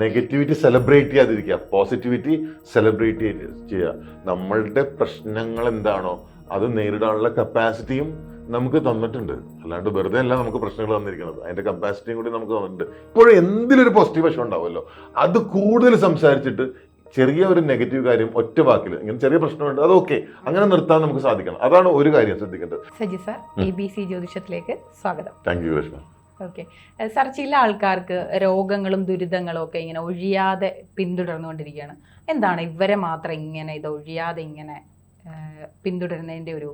Negativity celebrate ചെയ്യാതിരിക്കുക. Positivity celebrate ചെയ്യുക. നമ്മളുടെ പ്രശ്നങ്ങൾ എന്താണോ അത് നേരിടാനുള്ള കപ്പാസിറ്റിയും നമുക്ക് തന്നിട്ടുണ്ട്. അല്ലാണ്ട് വെറുതെ അല്ല നമുക്ക് പ്രശ്നങ്ങൾ തന്നിരിക്കുന്നത്. അതിന്റെ കപ്പാസിറ്റിയും കൂടി നമുക്ക് തന്നിട്ടുണ്ട്. ഇപ്പോഴും എന്തിലൊരു പോസിറ്റീവ് വശം ഉണ്ടാവുമല്ലോ? അത് കൂടുതൽ സംസാരിച്ചിട്ട് ചെറിയ ഒരു നെഗറ്റീവ് കാര്യം ഒറ്റ വാക്കിൽ ഇങ്ങനെ ചെറിയ പ്രശ്നമുണ്ട് അത് ഓക്കെ അങ്ങനെ നിർത്താൻ നമുക്ക് സാധിക്കണം. അതാണ് ഒരു കാര്യം ശ്രദ്ധിക്കേണ്ടത്. Saji sir A B C ജ്യോതിഷത്തിലേക്ക് സ്വാഗതം. Thank you Reshma okay sir ചില ആൾക്കാർക്ക് രോഗങ്ങളും ദുരിതങ്ങളും ഒക്കെ ഇങ്ങനെ ഒഴിയാതെ പിന്തുടർന്നുകൊണ്ടിരിക്കുകയാണ്. എന്താണ് ഇവരെ മാത്രം ഇങ്ങനെ ഇത് ഒഴിയാതെ ഇങ്ങനെ പിന്തുടരുന്നതിന്റെ ഒരു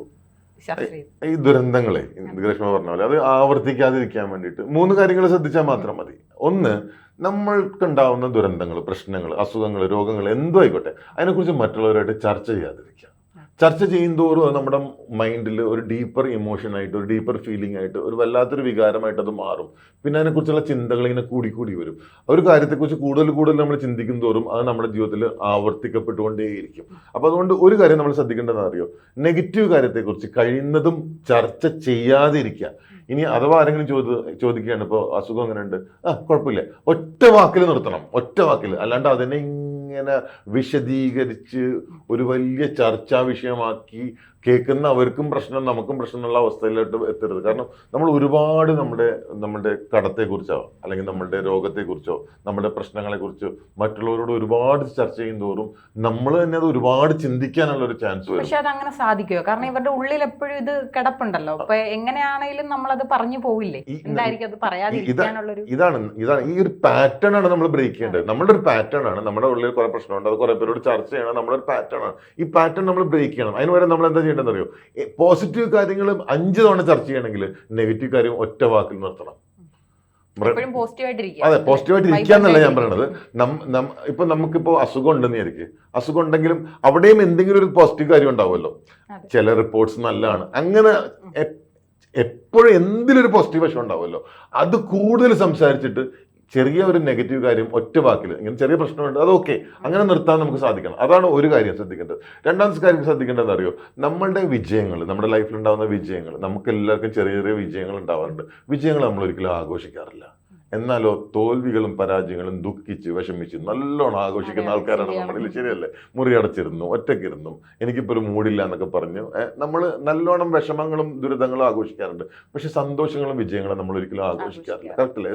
ഈ ദുരന്തങ്ങളെ ഗ്രഷ്മ പറഞ്ഞ പോലെ അത് ആവർത്തിക്കാതിരിക്കാൻ വേണ്ടിയിട്ട് മൂന്ന് കാര്യങ്ങൾ ശ്രദ്ധിച്ചാൽ മാത്രം മതി. ഒന്ന് നമ്മൾക്കുണ്ടാവുന്ന ദുരന്തങ്ങൾ പ്രശ്നങ്ങൾ അസുഖങ്ങൾ രോഗങ്ങൾ എന്തോ ആയിക്കോട്ടെ അതിനെക്കുറിച്ച് മറ്റുള്ളവരായിട്ട് ചർച്ച ചെയ്യാതിരിക്കുക. ചർച്ച ചെയ്യുന്തോറും അത് നമ്മുടെ മൈൻഡിൽ ഒരു ഡീപ്പർ ഇമോഷനായിട്ട് ഒരു ഡീപ്പർ ഫീലിംഗ് ആയിട്ട് ഒരു വല്ലാത്തൊരു വികാരമായിട്ട് അത് മാറും. പിന്നെ അതിനെക്കുറിച്ചുള്ള ചിന്തകൾ ഇങ്ങനെ കൂടിക്കൂടി കൂടി വരും. ഒരു കാര്യത്തെക്കുറിച്ച് കൂടുതൽ കൂടുതൽ നമ്മൾ ചിന്തിക്കും തോറും അത് നമ്മുടെ ജീവിതത്തിൽ ആവർത്തിക്കപ്പെട്ടുകൊണ്ടേയിരിക്കും. അപ്പോൾ അതുകൊണ്ട് ഒരു കാര്യം നമ്മൾ ശ്രദ്ധിക്കേണ്ടതെന്ന് അറിയോ? നെഗറ്റീവ് കാര്യത്തെക്കുറിച്ച് കഴിയുന്നതും ചർച്ച ചെയ്യാതിരിക്കുക. ഇനി അഥവാ ആരെങ്കിലും ചോദി ചോദിക്കുകയാണ് ഇപ്പോൾ അസുഖം ഉണ്ട്. ആ കുഴപ്പമില്ല. ഒറ്റ വാക്കിൽ നിർത്തണം. ഒറ്റ വാക്കിൽ. അല്ലാണ്ട് അതിനെ ഇങ്ങനെ വിശദീകരിച്ച് ഒരു വലിയ ചർച്ചാ വിഷയമാക്കി കേൾക്കുന്ന അവർക്കും പ്രശ്നം നമുക്കും പ്രശ്നമുള്ള അവസ്ഥയിലോട്ട് എത്തരുത്. കാരണം നമ്മൾ ഒരുപാട് നമ്മുടെ നമ്മുടെ കടത്തെക്കുറിച്ചോ അല്ലെങ്കിൽ നമ്മുടെ രോഗത്തെക്കുറിച്ചോ നമ്മുടെ പ്രശ്നങ്ങളെക്കുറിച്ചോ മറ്റുള്ളവരോട് ഒരുപാട് ചർച്ച ചെയ്യും തോറും നമ്മൾ തന്നെ അത് ഒരുപാട് ചിന്തിക്കാനുള്ള ഒരു ചാൻസ് വരും. പക്ഷെ അത് അങ്ങനെ സാധിക്കുമോ കാരണം ഇവരുടെ ഉള്ളിൽ എപ്പോഴും ഇത് കിടപ്പുണ്ടല്ലോ. അപ്പൊ എങ്ങനെയാണെങ്കിലും നമ്മൾ അത് പറഞ്ഞു പോവില്ലേ? എന്തായിരിക്കും അത് പറയാതിരിക്കാനുള്ളൊരു ഇതാണ് ഇതാണ് ഈ ഒരു പാറ്റേൺ ആണ് നമ്മൾ ബ്രേക്ക് ചെയ്യേണ്ടത്. നമ്മുടെ ഒരു പാറ്റേൺ ആണ്. നമ്മുടെ ഉള്ളിൽ കുറെ പ്രശ്നമുണ്ട്. അത് കുറെ പേരോട് ചർച്ച ചെയ്യണം. നമ്മുടെ ഒരു പാറ്റേൺ ആണ്. ഈ പാറ്റേൺ നമ്മൾ ബ്രേക്ക് ചെയ്യണം. അതിന് വരെ നമ്മൾ എന്താ ചെയ്യേണ്ടതെന്ന് അറിയോ പോസിറ്റീവ് കാര്യങ്ങൾ അഞ്ച് തവണ ചർച്ച ചെയ്യണമെങ്കിൽ നെഗറ്റീവ് കാര്യം ഒറ്റ വാക്കിൽ നിർത്തണം. അതെ പോസിറ്റീവായിട്ട് ഇരിക്കാന്നല്ല ഞാൻ പറയണത്. ഇപ്പൊ നമുക്കിപ്പോ അസുഖം ഉണ്ടെന്ന് വിചാരിക്കും. അസുഖം ഉണ്ടെങ്കിലും അവിടെയും എന്തെങ്കിലും ഒരു പോസിറ്റീവ് കാര്യം ഉണ്ടാവുമല്ലോ. ചില റിപ്പോർട്ട്സ് നല്ലതാണ്. അങ്ങനെ എപ്പോഴും എന്തിലൊരു പോസിറ്റീവ് വശം ഉണ്ടാവുമല്ലോ. അത് കൂടുതൽ സംസാരിച്ചിട്ട് ചെറിയ ഒരു നെഗറ്റീവ് കാര്യം ഒറ്റ വാക്കിൽ ഇങ്ങനെ ചെറിയ പ്രശ്നമുണ്ട് അത് ഓക്കെ അങ്ങനെ നിർത്താൻ നമുക്ക് സാധിക്കണം. അതാണ് ഒരു കാര്യം ശ്രദ്ധിക്കേണ്ടത്. രണ്ടാമത്തെ കാര്യം ശ്രദ്ധിക്കേണ്ടതെന്ന് അറിയോ? നമ്മളുടെ വിജയങ്ങൾ നമ്മുടെ ലൈഫിൽ ഉണ്ടാകുന്ന വിജയങ്ങൾ നമുക്ക് എല്ലാവർക്കും ചെറിയ ചെറിയ വിജയങ്ങൾ ഉണ്ടാവാറുണ്ട്. വിജയങ്ങൾ നമ്മൾ ഒരിക്കലും ആഘോഷിക്കാറില്ല. എന്നാലോ തോൽവികളും പരാജയങ്ങളും ദുഃഖിച്ച് വിഷമിച്ച് നല്ലോണം ആഘോഷിക്കുന്ന ആൾക്കാരാണ് നമ്മുടെ നമ്മളിൽ ശരിയല്ലേ? മുറി അടച്ചിരുന്നു ഒറ്റക്കിരുന്നു എനിക്കിപ്പോൾ ഒരു മൂടില്ല എന്നൊക്കെ പറഞ്ഞു. നമ്മൾ നല്ലോണം വിഷമങ്ങളും ദുരിതങ്ങളും ആഘോഷിക്കാറുണ്ട്. പക്ഷെ സന്തോഷങ്ങളും വിജയങ്ങളും നമ്മൾ ഒരിക്കലും ആഘോഷിക്കാറില്ല. കറക്റ്റ് അല്ലേ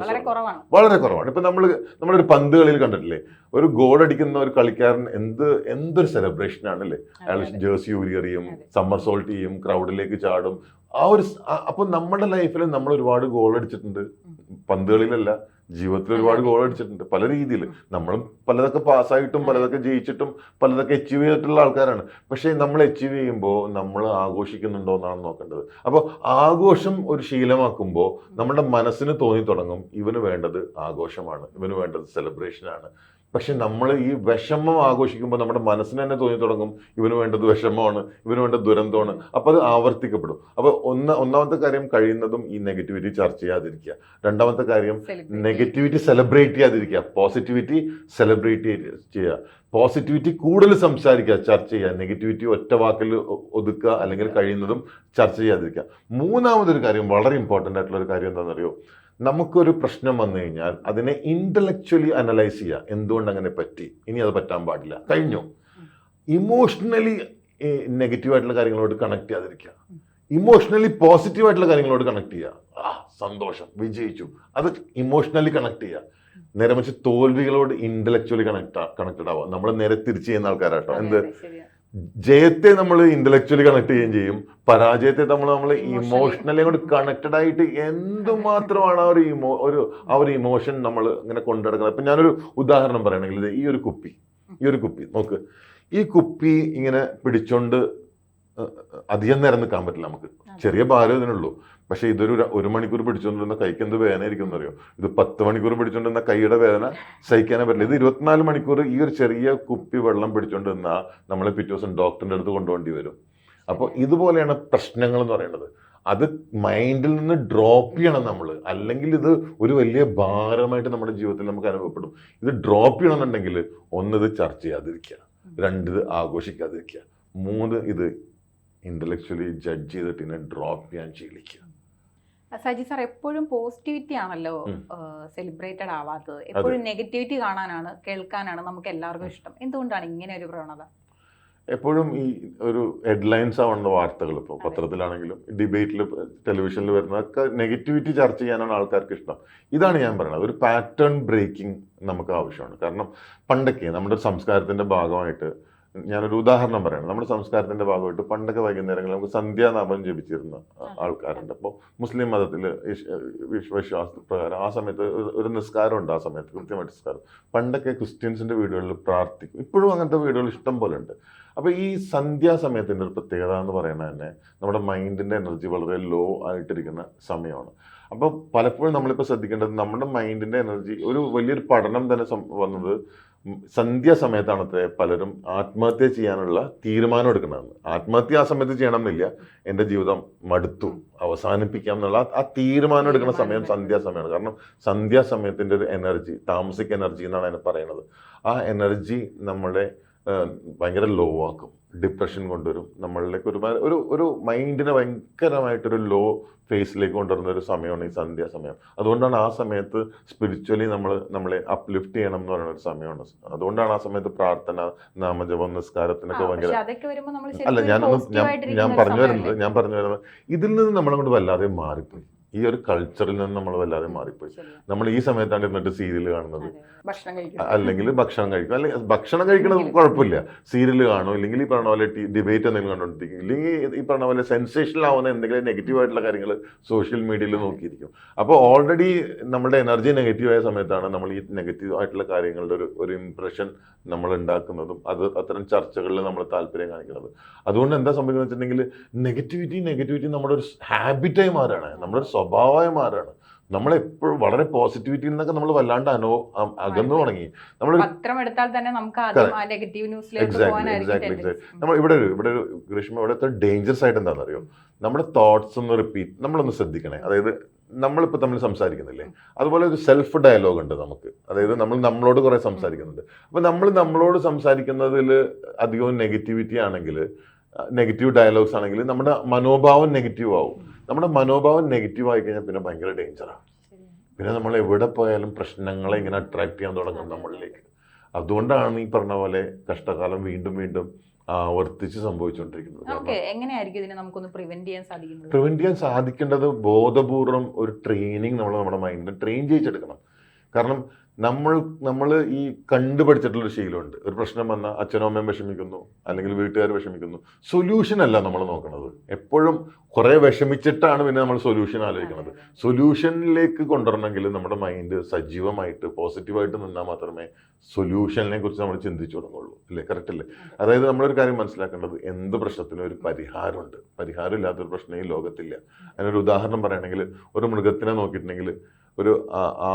വളരെ കുറവാണ്. ഇപ്പൊ നമ്മൾ നമ്മളൊരു പന്ത് കളിയിൽ കണ്ടിട്ടില്ലേ? ഒരു ഗോൾ അടിക്കുന്ന ഒരു കളിക്കാരൻ എന്ത് എന്തൊരു സെലിബ്രേഷൻ ആണല്ലേ അയാൾ. ജേഴ്സി ഊരിയെറിയും. സമ്മർ സോൾട്ട് ചെയ്യും ക്രൗഡിലേക്ക് ചാടും. ആ ഒരു അപ്പൊ നമ്മുടെ ലൈഫിൽ നമ്മൾ ഒരുപാട് ഗോൾ അടിച്ചിട്ടുണ്ട്. പന്ത് കളിയിലല്ല ജീവിതത്തിൽ ഒരുപാട് ഗോൾ അടിച്ചിട്ടുണ്ട്. പല രീതിയിൽ. നമ്മളും പലതൊക്കെ പാസ്സായിട്ടും പലതൊക്കെ ജയിച്ചിട്ടും പലതൊക്കെ അച്ചീവ് ചെയ്തിട്ടുള്ള ആൾക്കാരാണ്. പക്ഷേ നമ്മൾ അച്ചീവ് ചെയ്യുമ്പോൾ നമ്മൾ ആഘോഷിക്കുന്നുണ്ടോ എന്നാണ് നോക്കേണ്ടത്. അപ്പോൾ ആഘോഷം ഒരു ശീലമാക്കുമ്പോൾ നമ്മുടെ മനസ്സിന് തോന്നി തുടങ്ങും ഇവന് വേണ്ടത് ആഘോഷമാണ് ഇവന് വേണ്ടത് സെലിബ്രേഷനാണ് പക്ഷെ നമ്മൾ ഈ വിഷമം ആഘോഷിക്കുമ്പോൾ നമ്മുടെ മനസ്സിന് തന്നെ തോന്നി തുടങ്ങും ഇവന് വേണ്ടത് വിഷമമാണ് ഇവന് വേണ്ട ദുരന്തമാണ്. അപ്പോൾ അത് ആവർത്തിക്കപ്പെടും. അപ്പോൾ ഒന്ന് ഒന്നാമത്തെ കാര്യം കഴിയുന്നതും ഈ നെഗറ്റിവിറ്റി ചർച്ച ചെയ്യാതിരിക്കുക. രണ്ടാമത്തെ കാര്യം നെഗറ്റിവിറ്റി സെലിബ്രേറ്റ് ചെയ്യാതിരിക്കുക. പോസിറ്റിവിറ്റി സെലിബ്രേറ്റ് ചെയ്യുക. പോസിറ്റിവിറ്റി കൂടുതൽ സംസാരിക്കുക ചർച്ച ചെയ്യുക. നെഗറ്റിവിറ്റി ഒറ്റ വാക്കിൽ ഒതുക്കുക അല്ലെങ്കിൽ കഴിയുന്നതും ചർച്ച ചെയ്യാതിരിക്കുക. മൂന്നാമതൊരു കാര്യം വളരെ ഇമ്പോർട്ടന്റ് ആയിട്ടുള്ള ഒരു കാര്യം എന്താണെന്നറിയോ? നമുക്കൊരു പ്രശ്നം വന്നു കഴിഞ്ഞാൽ അതിനെ ഇന്റലക്ച്വലി അനലൈസ് ചെയ്യുക എന്തുകൊണ്ട് അങ്ങനെ പറ്റി? ഇനി അത് പറ്റാൻ പാടില്ല. കഴിഞ്ഞു. ഇമോഷണലി നെഗറ്റീവ് ആയിട്ടുള്ള കാര്യങ്ങളോട് കണക്ട് ചെയ്യാതിരിക്കുക. ഇമോഷണലി പോസിറ്റീവ് ആയിട്ടുള്ള കാര്യങ്ങളോട് കണക്ട് ചെയ്യുക. ആ സന്തോഷം. വിജയിച്ചു. അത് ഇമോഷണലി കണക്ട് ചെയ്യുക. നേരെ മറിച്ച് തോൽവികളോട് ഇന്റലക്ച്വലി കണക്ട് കണക്റ്റഡ് ആവുക. നമ്മൾ നേരെ തിരിച്ചു ചെയ്യുന്ന ആൾക്കാരാട്ടോ. എന്ത്. ജയത്തെ നമ്മൾ ഇന്റലക്ച്വലി കണക്ട് ചെയ്യുകയും ചെയ്യും. പരാജയത്തെ നമ്മൾ നമ്മൾ. ഇമോഷണലി കൊണ്ട് കണക്റ്റഡ് ആയിട്ട് എന്തുമാത്രമാണ് ആ ഒരു ഇമോ ഒരു ആ ഒരു ഇമോഷൻ നമ്മൾ ഇങ്ങനെ കൊണ്ടുനടക്കുന്നത്. അപ്പം ഞാനൊരു ഉദാഹരണം പറയണമെങ്കിൽ ഇത് ഈ ഒരു കുപ്പി ഈ ഒരു കുപ്പി നോക്ക്. ഈ കുപ്പി ഇങ്ങനെ പിടിച്ചോണ്ട് അധികം നേരം നിൽക്കാൻ പറ്റില്ല നമുക്ക്. ചെറിയ ഭാരം ഇതിനുള്ളൂ. പക്ഷെ ഇതൊരു ഒരു മണിക്കൂർ പിടിച്ചുകൊണ്ടിരുന്ന കൈക്ക് എന്ത് വേദന ഇരിക്കും എന്നറിയോ? ഇത് പത്ത് മണിക്കൂർ പിടിച്ചോണ്ടിരുന്ന കൈയുടെ വേദന സഹിക്കാനേ പറ്റില്ല. ഇത് ഇരുപത്തിനാല് മണിക്കൂർ ഈ ഒരു ചെറിയ കുപ്പി വെള്ളം പിടിച്ചുകൊണ്ടിരുന്ന നമ്മളെ പിറ്റേ ദിവസം ഡോക്ടറിന്റെ അടുത്ത് കൊണ്ടുപോകേണ്ടി വരും. അപ്പോൾ ഇതുപോലെയാണ് പ്രശ്നങ്ങൾ എന്ന് പറയുന്നത് അത് മൈൻഡിൽ നിന്ന് ഡ്രോപ്പ് ചെയ്യണം നമ്മൾ അല്ലെങ്കിൽ ഇത് ഒരു വലിയ ഭാരമായിട്ട് നമ്മുടെ ജീവിതത്തിൽ നമുക്ക് അനുഭവപ്പെടും. ഇത് ഡ്രോപ്പ് ചെയ്യണമെന്നുണ്ടെങ്കിൽ ഒന്ന് ഇത് ചർച്ച ചെയ്യാതിരിക്കുക. രണ്ട് ഇത് ആഘോഷിക്കാതിരിക്കുക. മൂന്ന് ഇത് ഇന്റലക്ച്വലി ജഡ്ജ് ചെയ്തിട്ട് ഇതിനെ ഡ്രോപ്പ് ചെയ്യാൻ ശീലിക്കുക. സജി സാർ എപ്പോഴും പോസിറ്റിവിറ്റി ആണല്ലോ. സെലിബ്രേറ്റഡ് ആവാത്തത്. എപ്പോഴും നെഗറ്റിവിറ്റി കാണാനാണ് കേൾക്കാനാണ് നമുക്ക് എല്ലാവർക്കും ഇഷ്ടം. എന്തുകൊണ്ടാണ് ഇങ്ങനെ ഒരു പ്രവണത? എപ്പോഴും ഈ ഒരു ഹെഡ്ലൈൻസ് ആവുന്ന വാർത്തകൾ ഇപ്പോൾ പത്രത്തിലാണെങ്കിലും ഡിബേറ്റിൽ ടെലിവിഷനിൽ വരുന്നതൊക്കെ നെഗറ്റിവിറ്റി ചർച്ച ചെയ്യാനാണ് ആൾക്കാർക്ക് ഇഷ്ടം. ഇതാണ് ഞാൻ പറയുന്നത് ഒരു പാറ്റേൺ ബ്രേക്കിംഗ് നമുക്ക് ആവശ്യമാണ്. കാരണം പണ്ടൊക്കെ നമ്മുടെ സംസ്കാരത്തിന്റെ ഭാഗമായിട്ട് ഞാനൊരു ഉദാഹരണം പറയണം. നമ്മുടെ സംസ്കാരത്തിന്റെ ഭാഗമായിട്ട് പണ്ടൊക്കെ വൈകുന്നേരങ്ങളിൽ നമുക്ക് സന്ധ്യാനാമം ജപിച്ചിരുന്ന ആൾക്കാരുണ്ട്. അപ്പോൾ മുസ്ലിം മതത്തിൽ വിശ്വാസ പ്രകാരം ആ സമയത്ത് ഒരു- നിസ്കാരം ഉണ്ട് ആ സമയത്ത് കൃത്യമായിട്ട് നിസ്കാരം. പണ്ടൊക്കെ ക്രിസ്ത്യൻസിന്റെ വീടുകളിൽ പ്രാർത്ഥിക്കും. ഇപ്പോഴും അങ്ങനത്തെ വീടുകൾ ഇഷ്ടം പോലെ ഉണ്ട്. അപ്പോൾ ഈ സന്ധ്യാസമയത്തിന്റെ ഒരു പ്രത്യേകത എന്ന് പറയുന്നത് തന്നെ നമ്മുടെ മൈൻഡിന്റെ എനർജി വളരെ ലോ ആയിട്ടിരിക്കുന്ന സമയമാണ്. അപ്പോൾ പലപ്പോഴും നമ്മളിപ്പോൾ ശ്രദ്ധിക്കേണ്ടത് നമ്മുടെ മൈൻഡിന്റെ എനർജി ഒരു വലിയൊരു പഠനം തന്നെ വന്നത് സന്ധ്യാസമയത്താണ് പലരും ആത്മഹത്യ ചെയ്യാനുള്ള തീരുമാനം എടുക്കുന്നതെന്ന് ആത്മഹത്യ ആ സമയത്ത് ചെയ്യണം എന്നില്ല എന്റെ ജീവിതം മടുത്തു. അവസാനിപ്പിക്കാം എന്നുള്ള ആ- തീരുമാനം എടുക്കുന്ന സമയം സന്ധ്യാസമയമാണ്. കാരണം സന്ധ്യാസമയത്തിന്റെ ഒരു എനർജി താമസിക് എനർജി എന്നാണ് അതിനെ പറയുന്നത്. ആ എനർജി നമ്മളെ ഏഹ്, ഭയങ്കര ലോ ആക്കും. ഡിപ്രഷൻ കൊണ്ടുവരും. നമ്മളിലേക്ക് ഒരു ഒരു ഒരു മൈൻഡിനെ ഭയങ്കരമായിട്ടൊരു ലോ ഫേസിലേക്ക് കൊണ്ടുവരുന്ന ഒരു സമയമാണ് ഈ സന്ധ്യാസമയം. അതുകൊണ്ടാണ് ആ സമയത്ത് സ്പിരിച്വലി നമ്മൾ നമ്മളെ അപ്ലിഫ്റ്റ് ചെയ്യണം എന്ന് പറയുന്ന ഒരു സമയമാണ്. അതുകൊണ്ടാണ് ആ സമയത്ത് പ്രാർത്ഥന നാമജപം നിസ്കാരത്തിനൊക്കെ ഭയങ്കര അല്ല ഞാനൊന്നും ഞാൻ ഞാൻ പറഞ്ഞു വരുന്നത് ഞാൻ പറഞ്ഞു വരുന്നത് ഇതിൽ നിന്ന് നമ്മളെ കൊണ്ട് വല്ലാതെ മാറിപ്പോയി. ഈ ഒരു കൾച്ചറിൽ നിന്ന് നമ്മൾ വല്ലാതെ മാറിപ്പോയി. നമ്മൾ ഈ സമയത്താണ് ഇരുന്നിട്ട് സീരിയൽ കാണുന്നത്. അല്ലെങ്കിൽ ഭക്ഷണം കഴിക്കും. അല്ലെങ്കിൽ ഭക്ഷണം കഴിക്കണത് കുഴപ്പമില്ല. സീരിയൽ കാണും ഇല്ലെങ്കിൽ ഈ പറഞ്ഞ പോലെ ഡിബേറ്റ് എന്തെങ്കിലും കണ്ടുകൊണ്ടിരിക്കും. ഇല്ലെങ്കിൽ ഈ പറഞ്ഞ പോലെ സെൻസേഷണൽ ആവുന്ന എന്തെങ്കിലും നെഗറ്റീവ് ആയിട്ടുള്ള കാര്യങ്ങൾ സോഷ്യൽ മീഡിയയിൽ നോക്കിയിരിക്കും. അപ്പോൾ ഓൾറെഡി നമ്മുടെ എനർജി നെഗറ്റീവ് ആയ സമയത്താണ് നമ്മൾ ഈ നെഗറ്റീവ് ആയിട്ടുള്ള കാര്യങ്ങളുടെ ഒരു ഒരു ഇംപ്രഷൻ നമ്മൾ ഉണ്ടാക്കുന്നതും അത് അത്തരം ചർച്ചകളിൽ നമ്മൾ താല്പര്യം കാണിക്കുന്നത്. അതുകൊണ്ട് എന്താ സംഭവിക്കുന്നത് വെച്ചിട്ടുണ്ടെങ്കിൽ നെഗറ്റിവിറ്റി നെഗറ്റിവിറ്റി നമ്മുടെ ഒരു ഹാബിറ്റായി മാറുകയാണ്. നമ്മുടെ ഒരു സ്വഭാവമായി മാറാണ് നമ്മളെപ്പോഴും വളരെ പോസിറ്റിവിറ്റിയിൽ നിന്നൊക്കെ നമ്മൾ വല്ലാണ്ട് അനു അകന്നു തുടങ്ങി. നമ്മൾ പത്രം എടുത്താൽ തന്നെ നമുക്ക് നെഗറ്റീവ് ന്യൂസിലേക്ക് നമ്മൾ ഇവിടെ ഒരു ഇവിടെ ഒരു ഗ്രീഷ്മ ഇവിടുത്തെ ഡേഞ്ചറസ് ആയിട്ട് എന്താണെന്നറിയോ? നമ്മുടെ തോട്ട്സ് ഒന്ന് റിപ്പീറ്റ് നമ്മളൊന്ന് ശ്രദ്ധിക്കണേ. അതായത് നമ്മളിപ്പോൾ തമ്മിൽ സംസാരിക്കുന്നില്ലേ? അതുപോലെ ഒരു സെൽഫ് ഡയലോഗ് ഉണ്ട് നമുക്ക്. അതായത് നമ്മൾ നമ്മളോട് കുറേ സംസാരിക്കുന്നുണ്ട്. അപ്പോൾ നമ്മൾ നമ്മളോട് സംസാരിക്കുന്നതിൽ അധികവും നെഗറ്റിവിറ്റി ആണെങ്കിൽ നെഗറ്റീവ് ഡയലോഗ്സ് ആണെങ്കിൽ നമ്മുടെ മനോഭാവം നെഗറ്റീവ് ആവും. നമ്മുടെ മനോഭാവം നെഗറ്റീവ് ആയി കഴിഞ്ഞാൽ പിന്നെ ഭയങ്കര ഡേഞ്ചറാണ് പിന്നെ നമ്മൾ എവിടെ പോയാലും പ്രശ്നങ്ങളെ ഇങ്ങനെ അട്രാക്ട് ചെയ്യാൻ തുടങ്ങും നമ്മളിലേക്ക്. അതുകൊണ്ടാണ് ഈ പറഞ്ഞ പോലെ കഷ്ടകാലം വീണ്ടും വീണ്ടും ആവർത്തിച്ച് സംഭവിച്ചുകൊണ്ടിരിക്കുന്നത് പ്രിവെന്റ് ചെയ്യാൻ സാധിക്കുന്നത്? പ്രിവെന്റ് ചെയ്യാൻ സാധിക്കേണ്ടത് ബോധപൂർവം ഒരു ട്രെയിനിങ് നമ്മൾ നമ്മുടെ മൈൻഡിനെ ട്രെയിൻ ചെയ്യിച്ചെടുക്കണം. കാരണം നമ്മൾ നമ്മൾ ഈ കണ്ടുപഠിച്ചിട്ടുള്ളൊരു ശീലമുണ്ട്. ഒരു പ്രശ്നം വന്നാൽ അച്ഛനും അമ്മയും വിഷമിക്കുന്നു അല്ലെങ്കിൽ വീട്ടുകാർ വിഷമിക്കുന്നു. സൊല്യൂഷൻ അല്ല നമ്മൾ നോക്കുന്നത് എപ്പോഴും കുറേ വിഷമിച്ചിട്ടാണ് പിന്നെ നമ്മൾ സൊല്യൂഷൻ ആലോചിക്കുന്നത് സൊല്യൂഷനിലേക്ക് കൊണ്ടുവരണമെങ്കിൽ നമ്മുടെ മൈൻഡ് സജീവമായിട്ട് പോസിറ്റീവായിട്ട് നിന്നാൽ മാത്രമേ സൊല്യൂഷനെ കുറിച്ച് നമ്മൾ ചിന്തിച്ചു തുടങ്ങുള്ളൂ. അല്ലേ? കറക്റ്റ് അല്ലേ? അതായത് നമ്മളൊരു കാര്യം മനസ്സിലാക്കേണ്ടത് എന്ത് പ്രശ്നത്തിനും ഒരു പരിഹാരമുണ്ട്. പരിഹാരം ഇല്ലാത്തൊരു പ്രശ്നം ഈ ലോകത്തില്ല. അതിനൊരു ഉദാഹരണം പറയുകയാണെങ്കിൽ ഒരു മൃഗത്തിനെ നോക്കിയിട്ടുണ്ടെങ്കിൽ ഒരു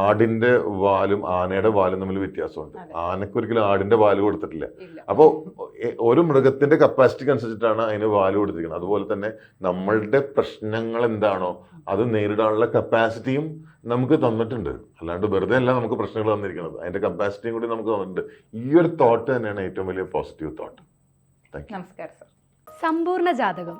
ആടിന്റെ വാലും ആനയുടെ വാലും തമ്മിൽ വ്യത്യാസമുണ്ട്. ആനക്ക് ഒരിക്കലും ആടിന്റെ വാൽ കൊടുത്തിട്ടില്ല. അപ്പോൾ ഒരു മൃഗത്തിന്റെ കപ്പാസിറ്റിക്ക് അനുസരിച്ചിട്ടാണ് അതിന് വാൽ കൊടുത്തിരിക്കുന്നത്. അതുപോലെ തന്നെ നമ്മളുടെ പ്രശ്നങ്ങൾ എന്താണോ അത് നേരിടാനുള്ള കപ്പാസിറ്റിയും നമുക്ക് തന്നിട്ടുണ്ട്. അല്ലാണ്ട് വെറുതെ അല്ല നമുക്ക് പ്രശ്നങ്ങൾ തന്നിരിക്കുന്നത്. അതിന്റെ കപ്പാസിറ്റിയും കൂടി നമുക്ക് തന്നിട്ടുണ്ട്. ഈ ഒരു തോട്ട് തന്നെയാണ് ഏറ്റവും വലിയ പോസിറ്റീവ് തോട്ട് നമസ്കാരം സർ സമ്പൂർണ ജാതകം.